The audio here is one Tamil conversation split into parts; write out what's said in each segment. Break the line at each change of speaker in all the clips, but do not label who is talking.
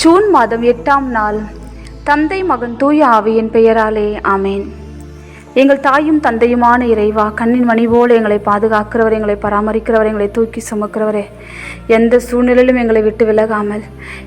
ஜூன் மாதம் எட்டாம் நாள். தந்தை மகன் தூய ஆவியின் பெயராலே ஆமேன். எங்கள் தாயும் தந்தையுமான இறைவா கண்ணின் மணி போல எங்களை பாதுகாக்கிறவர் எங்களை பராமரிக்கிறவர் எங்களை தூக்கி சுமக்கிறவரே எந்த சூழ்நிலையிலும் எங்களை விட்டு விலகாமல்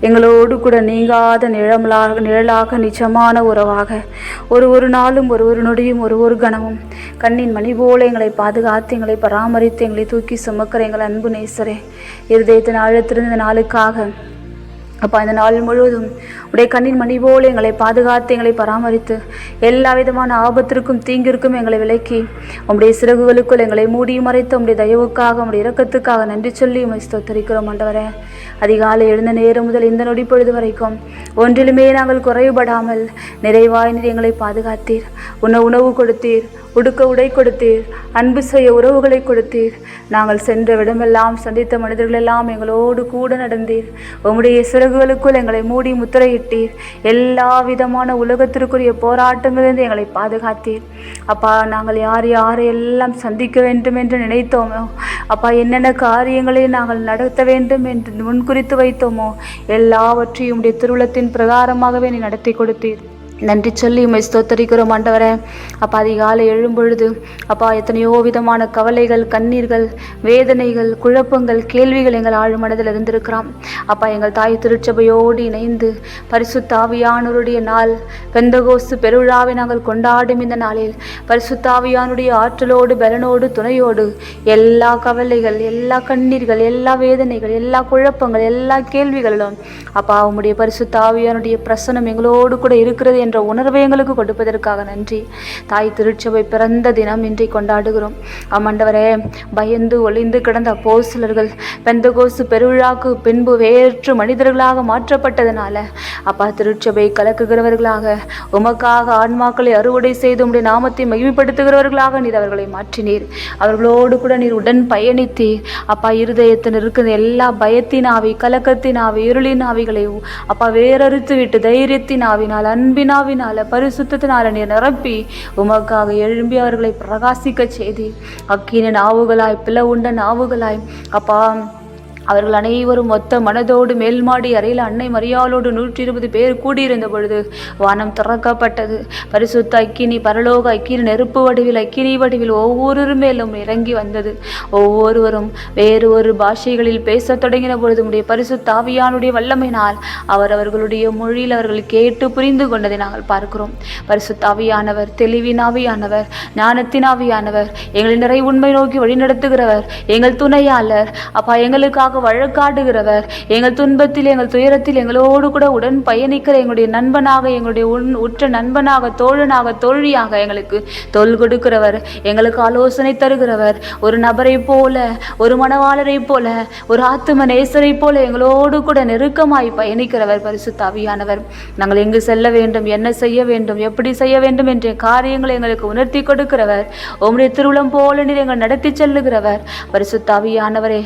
எங்களோடு கூட நீங்காத நிழலாக நிழலாக நிஜமான உறவாக ஒரு ஒரு நாளும் ஒரு ஒரு நொடியும் ஒரு ஒரு கணமும் கண்ணின் மணி போல எங்களை பாதுகாத்து எங்களை பராமரித்து எங்களை தூக்கி சுமக்கிற எங்கள் அன்பு நேசரே இருதயத்தின் ஆழத்திருந்த நாளுக்காக அப்பா இந்த நாள் முழுவதும் உடைய கண்ணின் மணி போல எங்களை பாதுகாத்து எங்களை பராமரித்து எல்லா விதமான ஆபத்திற்கும் தீங்கிற்கும் எங்களை விலக்கி உம்முடைய சிறகுகளுக்குள் எங்களை மூடி மறைத்து உம்முடைய தயவுக்காக உம்முடைய இரக்கத்துக்காக நன்றி சொல்லி உமை ஸ்தோத்தரிக்கிறோம் ஆண்டவரே. அதிகாலை எழுந்த நேரம் முதல் இந்த நொடி பொழுது வரைக்கும் ஒன்றிலுமே நாங்கள் குறைவுபடாமல் நிறைவாய் நீர் எங்களை பாதுகாத்தீர். உன்னை உணவு கொடுத்தீர். உடுக்க உடை கொடுத்தீர் அன்பு செய்ய உறவுகளை கொடுத்தீர். நாங்கள் சென்ற விடமெல்லாம் சந்தித்த மனிதர்களெல்லாம் எங்களோடு கூட நடந்தீர். உம்முடைய சிறகுகளுக்குள் எங்களை மூடி முத்திரையிட்டீர். எல்லா விதமான உலகத்திற்குரிய போராட்டங்களிலிருந்து எங்களை பாதுகாத்தீர். அப்பா நாங்கள் யார் யாரையெல்லாம் சந்திக்க வேண்டும் என்று நினைத்தோமோ அப்பா என்னென்ன காரியங்களை நாங்கள் நடத்த வேண்டும் என்று முன்குறித்து வைத்தோமோ எல்லாவற்றையும் உடைய திருவுளத்தின் பிரகாரமாகவே நீ நடத்தி கொடுத்தீர். நன்றி சொல்லி உம்மை ஸ்தோத்தரிக்கிறோம் ஆண்டவரே. அப்பா அதிகாலை எழும்பொழுது அப்பா எத்தனையோ விதமான கவலைகள் கண்ணீர்கள் வேதனைகள் குழப்பங்கள் கேள்விகள் எங்கள் ஆழ் மனதில் இருந்திருக்கிறான் அப்பா எங்கள் தாய் திருச்சபையோடு இணைந்து பரிசுத்தாவியானவருடைய நாள் பெந்தகோசு பெருவிழாவை நாங்கள் கொண்டாடும் இந்த நாளில் பரிசுத்தாவியானுடைய ஆற்றலோடு பலனோடு துணையோடு எல்லா கவலைகள் எல்லா கண்ணீர்கள் எல்லா வேதனைகள் எல்லா குழப்பங்கள் எல்லா கேள்விகளிலும் அப்பா அவனுடைய பரிசுத்தாவியானுடைய பிரசனம் எங்களோடு கூட இருக்கிறது என்ற உணர்வை எங்களுக்கு கொடுப்பதற்காக நன்றி. தாய் திருச்சபை பிறந்த தினம் இன்றை கொண்டாடுகிறோம். ஆமாண்டவரே பயந்து ஒளிந்து கிடந்த அப்போஸ்தலர்கள் பெந்தகோசு பெருவிழாக்கு பின்பு வேற்று மனிதர்களாக மாற்றப்பட்டதனால அப்பா திருச்சபை கலக்குகிறவர்களாக உமக்காக ஆன்மாக்களை அறுவடை செய்து உடைய நாமத்தை மகிமைப்படுத்துகிறவர்களாக நீர் அவர்களை மாற்றினீர். அவர்களோடு கூட நீர் உடன் பயணித்தீர் அப்பா இருதயத்தில் இருக்கிற எல்லா பயத்தின் ஆவி கலக்கத்தின் ஆவி இருளின் ஆவிகளை அப்பா வேறறுத்து விட்டு தைரியத்தின் ஆவினால் அன்பினால் ஆவினால பரிசுத்தத்தினால நீர் நிரப்பி உமக்காக எழும்பி அவர்களை பிரகாசிக்க செய்தி அக்கின நாவுகளாய் பிளவுண்ட நாவுகளாய். அப்பா அவர்கள் அனைவரும் ஒத்த மனதோடு மேல்மாடி அறையில் அன்னை மரியாளோடு நூற்றி இருபது பேர் கூடியிருந்த பொழுது வானம் திறக்கப்பட்டது. பரிசுத்த அக்கினி பரலோக அக்கினி நெருப்பு வடிவில் அக்கினி வடிவில் ஒவ்வொரு மேலும் இறங்கி வந்தது. ஒவ்வொருவரும் வேறு ஒரு பாஷைகளில் பேசத் தொடங்கின பொழுது உடைய பரிசுத்தாவியானுடைய வல்லமையினால் அவர் அவர்களுடைய மொழியில் அவர்கள் கேட்டு புரிந்து கொண்டதை நாங்கள் பார்க்கிறோம். பரிசுத்தாவியானவர் தெளிவினாவியானவர் ஞானத்தினாவியானவர் எங்களை நிறை உண்மை நோக்கி வழிநடத்துகிறவர் எங்கள் துணையாளர். அப்பா எங்களுக்காக வழக்காடுகிறவர் எங்கள் துன்பத்தில் எங்கள் துயரத்தில் எங்களோடு கூட உடன் பயணிக்கிற எங்களுடைய நண்பனாக எங்களுடைய உன் உற்ற நண்பனாக தோழனாக தோழியாக எங்களுக்கு தோல் கொடுக்கிறவர். எங்களுக்கு ஆலோசனை தருகிறவர். ஒரு நபரை போல ஒரு மனவாளரை போல ஒரு ஆத்தும நேசரை போல எங்களோடு கூட நெருக்கமாய் பயணிக்கிறவர் பரிசு தவியானவர் நாங்கள் எங்கு செல்ல வேண்டும் என்ன செய்ய வேண்டும் எப்படி செய்ய வேண்டும் என்ற காரியங்களை எங்களுக்கு உணர்த்தி கொடுக்கிறவர். உம்முடைய திருவிழம் போல நீர் எங்கள் நடத்தி செல்லுகிறவர். பரிசுத்தாவியானவரே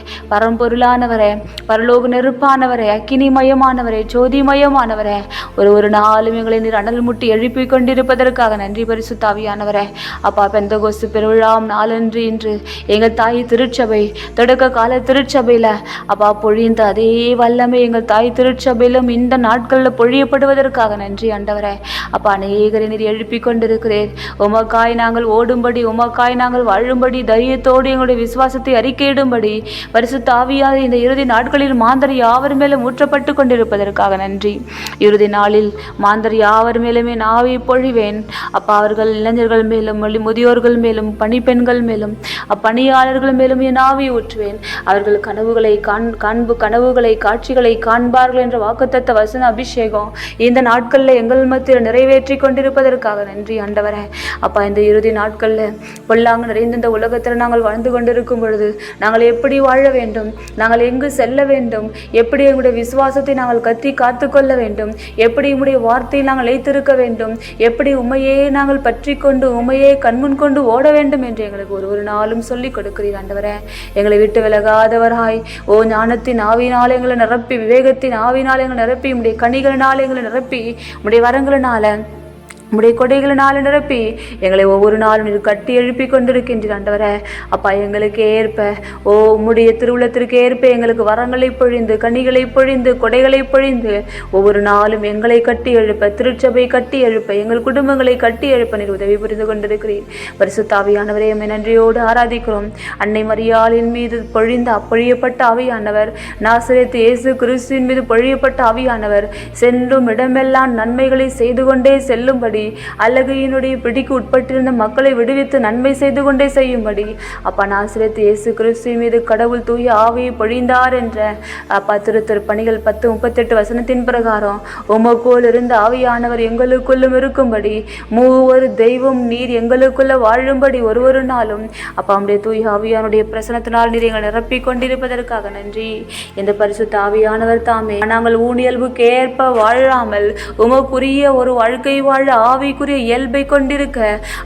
மேலானவரே பரலோக நெருப்பானவரே அக்கினிமயமானவரே ஜோதிமயமானவரே ஒரு ஒரு நாளும் எங்களை நீர் அனல் முட்டி எழுப்பி கொண்டிருப்பதற்காக நன்றி பரிசுத்தாவியானவரே அப்பா பெந்தகோசு பெருவிழாம் நாளன்று இன்று எங்கள் தாய் திருச்சபை தொடக்க கால திருச்சபையில் அப்பா பொழிந்த அதே வல்லமை எங்கள் தாய் திருச்சபையிலும் இந்த நாட்களில் பொழியப்படுவதற்காக நன்றி ஆண்டவரே. அப்பா அநேகரை நீர் எழுப்பி கொண்டிருக்கிறேன் உமக்காய் நாங்கள் ஓடும்படி உமக்காய் நாங்கள் வாழும்படி தைரியத்தோடு எங்களுடைய விசுவாசத்தை அறிக்கையிடும்படி பரிசு தாவியாத இந்த இறுதி நாட்களில் மாந்தர் யாவர் மேலும் ஊற்றப்பட்டு கொண்டிருப்பதற்காக நன்றி. இறுதி நாளில் மாந்தர் யாவர் மேலுமே நாவை பொழிவேன். அப்பா அவர்கள் இளைஞர்கள் மேலும் மொழி- முதியோர்கள் மேலும் பணிப்பெண்கள் மேலும் அப்பணியாளர்கள் மேலும் என் நாவை ஊற்றுவேன். அவர்கள் கனவுகளை காண் காண்பு கனவுகளை காட்சிகளை காண்பார்கள் என்ற வாக்குத்தத்த வசன அபிஷேகம் இந்த நாட்களில் எங்கள் மத்தியில் நிறைவேற்றி கொண்டிருப்பதற்காக நன்றி ஆண்டவரே. அப்பா இந்த இறுதி நாட்களில் பொல்லாங்கு நிறைந்த இந்த உலகத்தில் நாங்கள் வாழ்ந்து கொண்டிருக்கும் பொழுது நாங்கள் எப்படி வாழ வேண்டும்? நாங்கள் நாங்கள் எங்கு செல்ல வேண்டும்? எப்படி எங்களுடைய விசுவாசத்தை நாங்கள் கத்தி காத்துக்கொள்ள வேண்டும்? எப்படி உம்முடைய வார்த்தையை நாங்கள் வைத்திருக்க வேண்டும்? எப்படி உமையே நாங்கள் பற்றி கொண்டு உண்மையே கண்முன் கொண்டு ஓட வேண்டும் என்று எங்களுக்கு ஒரு ஒரு நாளும் சொல்லிக் கொடுக்கிறீர் ஆண்டவரே. எங்களை விட்டு விலகாதவராய். ஓ ஞானத்தின் ஆவினால் எங்களை நிரப்பி விவேகத்தின் ஆவினால் எங்களை நிரப்பி உம்முடைய கனிகளினால் எங்களை நிரப்பி உம்முடைய வரங்களினால உம்முடைய கொடைகளினால் நிரப்பி எங்களை ஒவ்வொரு நாளும் நீர் கட்டி எழுப்பி கொண்டிருக்கின்ற ஆண்டவரே. அப்பா எங்களுக்கு ஏற்ப ஓ உம்முடைய திருவுளத்திற்கு ஏற்ப எங்களுக்கு வரங்களை பொழிந்து கனிகளை பொழிந்து கொடைகளை பொழிந்து ஒவ்வொரு நாளும் எங்களை கட்டி எழுப்ப திருச்சபை கட்டி எழுப்ப எங்கள் குடும்பங்களை கட்டி எழுப்ப நீர் உதவி புரிந்து கொண்டிருக்கிறீர். பரிசுத்தாவியானவரே எம்மை நன்றியோடு ஆராதிக்கிறோம். அன்னை மரியாளின் மீது பொழிந்த அப்பொழியப்பட்ட ஆவியானவர் நாசரேத்து இயேசு கிறிஸ்துவின் மீது பொழியப்பட்ட ஆவியானவர் சென்றும் இடமெல்லாம் நன்மைகளை செய்து கொண்டே செல்லும்படி அல்லகையினுடைய பிடிக்கு உட்பட்டிருந்த மக்களை விடுவித்து நன்மை செய்து கொண்டே செய்யும்படி. அப்பா நாசிரியத்து இயேசு கிறிஸ்து மீது கடவுள் தூய ஆவியை பொழிந்தார் என்ற அப்பா திரு திரு பணிகள் பத்து முப்பத்தெட்டு வசனத்தின் பிரகாரம் உமக்கோல் இருந்த ஆவியானவர் எங்களுக்குள்ளும் இருக்கும்படி மூவர் தெய்வம் நீர் எங்களுக்குள்ள வாழும்படி ஒரு ஒரு நாளும். அப்பா நம்முடைய தூய ஆவியானுடைய பிரசனத்தினால் நீர் எங்களை நிரப்பி கொண்டிருப்பதற்காக நன்றி. இந்த பரிசுத்த ஆவியானவர் தாமே நாங்கள் ஊனியல்புக்கு ஏற்ப வாழாமல் உமக்குரிய ஒரு வாழ்க்கை வாழ ஆவிக்குரிய இயல்பை கொண்டிருக்க.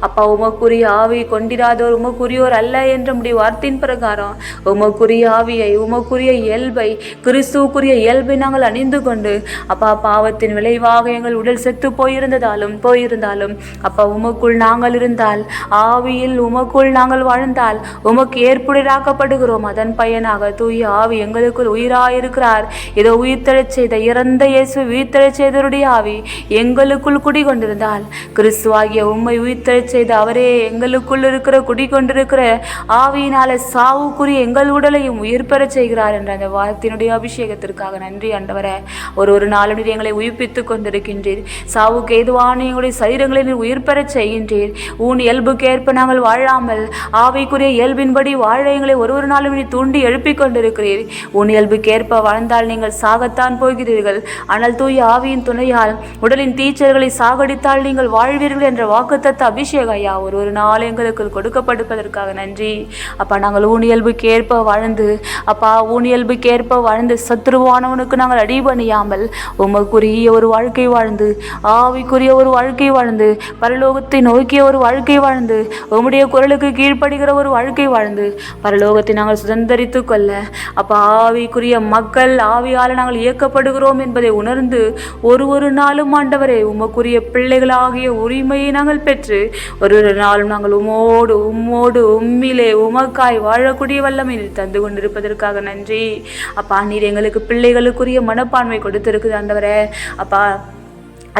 அப்பா உமக்குரிய ஆவி கொண்டிராதோர் உமக்குரியோர் அல்ல என்ற முடிய வார்த்தையின் பிரகாரம். உமக்குரிய ஆவியை உமக்குரிய இயல்பை கிறிஸ்துவுக்குரிய இயல்பை நாங்கள் அணிந்து கொண்டு அப்பா பாவத்தின் விளைவாக எங்கள் உடல் செத்து போயிருந்ததாலும் போயிருந்தாலும் அப்பா உமக்குள் நாங்கள் இருந்தால் ஆவியில் உமக்குள் நாங்கள் வாழ்ந்தால் உமக்கு ஏற்புடையாக்கப்படுகிறோம் அதன் பயனாக தூய ஆவி எங்களுக்குள் உயிராயிருக்கிறார். இதோ உயிர்த்தெழச் செய்த இறந்த இயேசு உயிர்த்தெழச் செய்தவருடைய ஆவி எங்களுக்குள் குடிகொண்டிருந்தால் கிறிஸ்துவாகிய உம்மை உயிர்த்தெழச் செய்த அவரே எங்களுக்குள் இருக்கிற குடிக்கொண்டிருக்கிற ஆவியினால சாவுக்குரிய எங்கள் உடலையும் உயிர் பெறச் செய்கிறார் என்ற அந்த வார்த்தையினுடைய அபிஷேகத்திற்காக நன்றி ஆண்டவரே. ஒரு ஒரு நாளுடைய எங்களை உயிர்ப்பித்துக் கொண்டிருக்கின்றீர். சாவுக்கு ஏதுவான எங்களுடைய சரீரங்களை நீர் உயிர் பெறச் செய்கின்றீர். உன் இயல்புக்கு ஏற்ப நாங்கள் வாழாமல் ஆவிக்குரிய இயல்பின்படி வாழ எங்களை ஒரு ஒரு நாளும் நீ தூண்டி எழுப்பிக் கொண்டிருக்கிறீர். உன் இயல்புக்கு ஏற்ப வாழ்ந்தால் நீங்கள் சாகத்தான் போகிறீர்கள். ஆனால் தூய ஆவியின் துணையால் உடலின் தீச்சர்களை சாகடித்தால் நீங்கள் வாழ்வீர்கள் என்ற வாக்குத்தத்த அபிஷேக ஐயா. ஒரு ஒரு நாள் எங்களுக்கு கொடுக்கப்படுவதற்காக நன்றி. அப்பா நாங்கள் ஊனியல்புக்கு ஏற்ப வாழ்ந்து அப்பா ஊனியல்புக்கு ஏற்ப வாழ்ந்து சத்ருவானவனுக்கு நாங்கள் அடிபணியாமல் உமக்குரிய ஒரு வாழ்க்கை வாழ்ந்து ஆவிக்குரிய ஒரு வாழ்க்கை வாழ்ந்து பரலோகத்தை நோக்கிய ஒரு வாழ்க்கை வாழ்ந்து உம்முடைய குரலுக்கு கீழ்ப்படுகிற ஒரு வாழ்க்கை வாழ்ந்து பரலோகத்தை நாங்கள் சுதந்திரித்து கொள்ள அப்பா ஆவிக்குரிய மக்கள் ஆவியால் நாங்கள் இயக்கப்படுகிறோம் என்பதை உணர்ந்து ஒரு ஒரு நாளும் ஆண்டவரே உமக்குரிய பிள்ளைகள் பிள்ளைகளாகிய உரிமையை நாங்கள் பெற்று ஒரு ஒரு நாளும் நாங்கள் உமோடு உம்மோடு உம்மிலே உமக்காய் வாழக்கூடிய வல்லமை தந்து கொண்டிருப்பதற்காக நன்றி. அப்பா நீர் எங்களுக்கு பிள்ளைகளுக்குரிய மனப்பான்மை கொடுத்திருக்குது ஆண்டவரே. அப்பா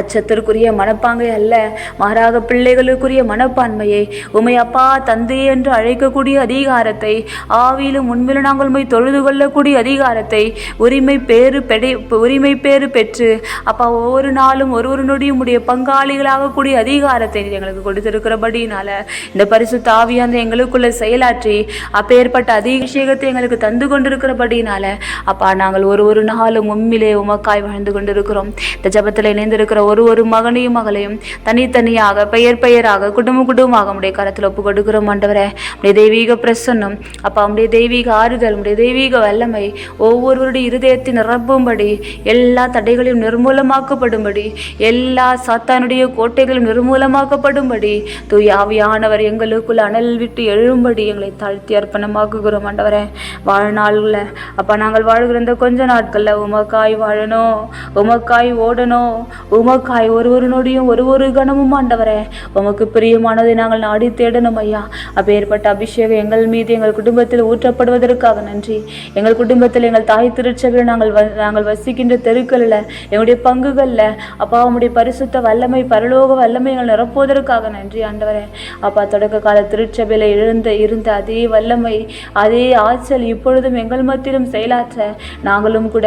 அச்சத்திற்குரிய மனப்பாங்கை அல்ல. மாறாக பிள்ளைகளுக்குரிய மனப்பான்மையை உமை அப்பா தந்தை என்று அழைக்கக்கூடிய அதிகாரத்தை ஆவியிலும் உண்மையிலும் நாங்கள் உண்மை தொழுது கொள்ளக்கூடிய அதிகாரத்தை உரிமை பேறு பெடை உரிமை பேறு பெற்று அப்பா ஒவ்வொரு நாளும் ஒரு ஒரு நொடியும் உடைய பங்காளிகளாகக்கூடிய அதிகாரத்தை எங்களுக்கு கொடுத்திருக்கிறபடினால இந்த பரிசு ஆவியாந்த எங்களுக்குள்ள செயலாற்றி அப்பேற்பட்ட அதிசேகத்தை எங்களுக்கு தந்து கொண்டிருக்கிறபடினால அப்பா நாங்கள் ஒரு ஒரு நாளும் உண்மையிலே உமக்காய் வாழ்ந்து கொண்டிருக்கிறோம். இந்த ஜபத்தில் இணைந்திருக்கிற ஒரு ஒரு மகனையும் மகளையும் தனித்தனியாக பெயர் பெயராக குடும்ப குடும்பமாக உடைய கரத்தில் ஒப்பு கொடுக்கிறோம் ஆண்டவரே. உடைய தெய்வீக பிரசன்னம் அப்பா உடைய தெய்வீக ஆறுதல் உடைய தெய்வீக வல்லமை ஒவ்வொருவருடைய இருதயத்தை நிரப்பும்படி எல்லா தடைகளையும் நிர்மூலமாக்கப்படும்படி எல்லா சாத்தானுடைய கோட்டைகளும் நிர்மூலமாக்கப்படும்படி தூயாவியானவர் எங்களுக்குள் அனல் விட்டு எழும்படி எங்களை தாழ்த்தி அர்ப்பணமாக்குகிறோம் ஆண்டவரே. வாழ்நாளில் அப்போ நாங்கள் வாழ்கிற இந்த கொஞ்ச நாட்களில் உமக்காய் வாழணும் உமக்காய் ஓடணும் உம உமக்காய் ஒரு ஒரு நொடியும் ஒரு ஒரு கணமும் ஆண்டவரே. உமக்கு பிரியமானதை நாங்கள் நாடி தேடணும் ஐயா. அப்பேற்பட்ட அபிஷேகம் எங்கள் மீது எங்கள் குடும்பத்தில் ஊற்றப்படுவதற்காக நன்றி. எங்கள் குடும்பத்தில் எங்கள் தாய் திருச்சபையில் நாங்கள் நாங்கள் வசிக்கின்ற தெருக்களில் எங்களுடைய பங்குகளில் அப்பா உங்களுடைய பரிசுத்த வல்லமை பரலோக வல்லமை எங்கள் நிரப்புவதற்காக நன்றி ஆண்டவரே. அப்பா தொடக்க கால திருச்சபையில் எழுந்த இருந்த அதே வல்லமை அதே ஆற்றல் இப்பொழுதும் எங்கள் மத்தியிலும் செயலாற்ற நாங்களும் கூட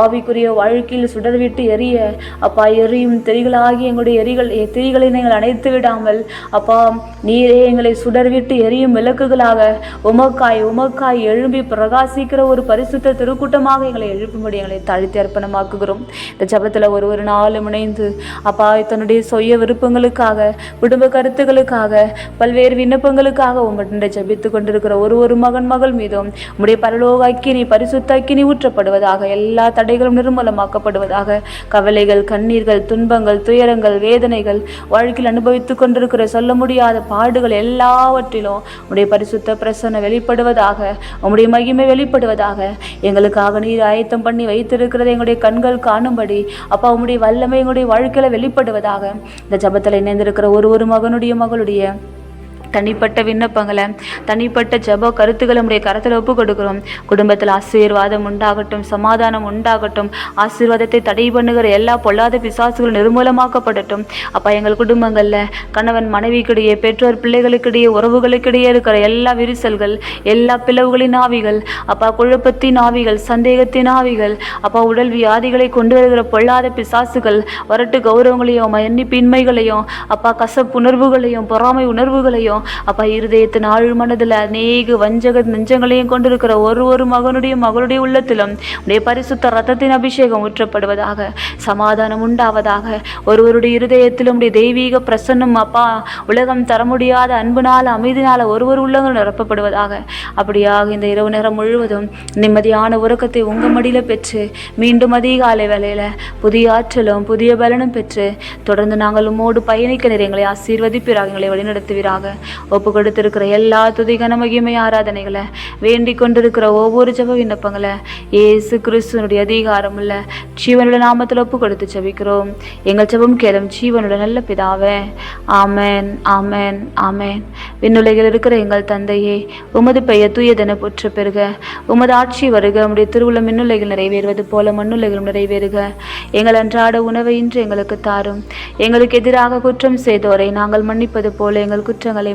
ஆவிக்குரிய வாழ்க்கையில் சுடர்விட்டு எரிய அப்பா எரியும் திரிகளாகி எங்களுடைய எரிகள் திரிகளை நீங்கள் அணைத்து விடாமல் அப்பா நீரே எங்களை சுடர்விட்டு எரியும் விளக்குகளாக உமக்காய் உமக்காய் எழும்பி பிரகாசிக்கிற ஒரு பரிசுத்த திருக்கூட்டமாக எங்களை எழுப்பும்படி எங்களை தாழ்த்தி அர்ப்பணமாக்குகிறோம். இந்த ஜபத்தில் ஒரு ஒரு நாளும் இணைந்து அப்பா தன்னுடைய சொய விருப்பங்களுக்காக குடும்ப கருத்துக்களுக்காக பல்வேறு விண்ணப்பங்களுக்காக உங்கள்கிட்ட ஜபித்து கொண்டிருக்கிற ஒரு ஒரு மகன் மகள் மீதும் உடைய பரலோக அக்கினி பரிசுத்த அக்கினி ஊற்றப்படுவதாக எல்லா தடைகளும் நிர்மூலமாக்கப்படுவதாக கவலைகள் கண்ணீர்கள் துன்பங்கள் துயரங்கள் வேதனைகள் வாழ்க்கையில் அனுபவித்துக் கொண்டிருக்கிற சொல்ல முடியாத பாடுகள் எல்லாவற்றிலும் உடைய பரிசுத்த பிரசன்னம் வெளிப்படுவதாக உங்களுடைய மகிமை வெளிப்படுவதாக எங்களுக்காக நீர் ஆயத்தம் பண்ணி வைத்திருக்கிறத எங்களுடைய கண்கள் காணும்படி அப்பா உங்களுடைய வல்லமை எங்களுடைய வாழ்க்கையில் வெளிப்படுவதாக இந்த ஜபத்தில் இணைந்திருக்கிற ஒரு ஒரு மகனுடைய மகளுடைய தனிப்பட்ட விண்ணப்பங்களை தனிப்பட்ட ஜப கருத்துக்களை நம்முடைய கரத்தில் ஒப்பு கொடுக்கிறோம் குடும்பத்தில் ஆசீர்வாதம் உண்டாகட்டும் சமாதானம் உண்டாகட்டும். ஆசீர்வாதத்தை தடை பண்ணுகிற எல்லா பொல்லாத பிசாசுகளும் நிர்மூலமாக்கப்படட்டும். அப்பா எங்கள் குடும்பங்களில் கணவன் மனைவிக்கிடையே பெற்றோர் பிள்ளைகளுக்கிடையே உறவுகளுக்கிடையே இருக்கிற எல்லா விரிசல்கள் எல்லா பிளவுகளின் ஆவிகள் அப்பா குழப்பத்தின் ஆவிகள் சந்தேகத்தின் ஆவிகள் அப்பா உடல் வியாதிகளை கொண்டு வருகிற பொல்லாத பிசாசுகள் வரட்டு கௌரவங்களையும் எண்ணிப்பின்மைகளையும் அப்பா கசப்புணர்வுகளையும் பொறாமை உணர்வுகளையும் அப்பா இருதயத்தின் ஆழ் மனதில் அநேக வஞ்சக நெஞ்சங்களையும் கொண்டிருக்கிற ஒரு ஒரு மகனுடைய மகளுடைய உள்ளத்திலும் உடைய பரிசுத்த ரத்தத்தின் அபிஷேகம் ஊற்றப்படுவதாக சமாதானம் உண்டாவதாக ஒருவருடைய இருதயத்திலும் உடைய தெய்வீக பிரசன்னம் அப்பா உலகம் தர முடியாத அன்புனால் அமைதினால் ஒருவர் உள்ளங்கள் நிரப்பப்படுவதாக. அப்படியாக இந்த இரவு நேரம் முழுவதும் நிம்மதியான உறக்கத்தை உங்க மடியில் பெற்று மீண்டும் அதிகாலை வேலையில் புதிய ஆற்றலும் புதிய பலனும் பெற்று தொடர்ந்து நாங்கள் உம்மோடு பயணிக்க நீர் எங்களை ஆசீர்வதிப்பீராக எங்களை வழிநடத்துவீராக. ஒப்பு கொடுத்திருக்கிற எல்லா துதிகன மகிமை ஆராதனைகளை வேண்டிக் கொண்டிருக்கிற ஒவ்வொரு ஜப விண்ணப்பங்களை இயேசு கிறிஸ்துவனுடைய அதிகாரம் உள்ள ஜீவனுடைய நாமத்தில் ஒப்பு கொடுத்து ஜபிக்கிறோம். எங்கள் ஜபம் கேளும் ஜீவனுடைய நல்ல பிதாவே ஆமேன் ஆமேன் ஆமேன். விண்ணுலகில் இருக்கிற எங்கள் தந்தையே உமது பெயர் தூயதென போற்ற பெறுக. உமது ஆட்சி வருக உம்முடைய திருவுள்ள மின்னுலகில் நிறைவேறுவது போல மண்ணுலகிலும் நிறைவேறுக. எங்கள் அன்றாட உணவை இன்று எங்களுக்கு தாரும். எங்களுக்கு எதிராக குற்றம் செய்தோரை நாங்கள் மன்னிப்பது போல எங்கள் குற்றங்களை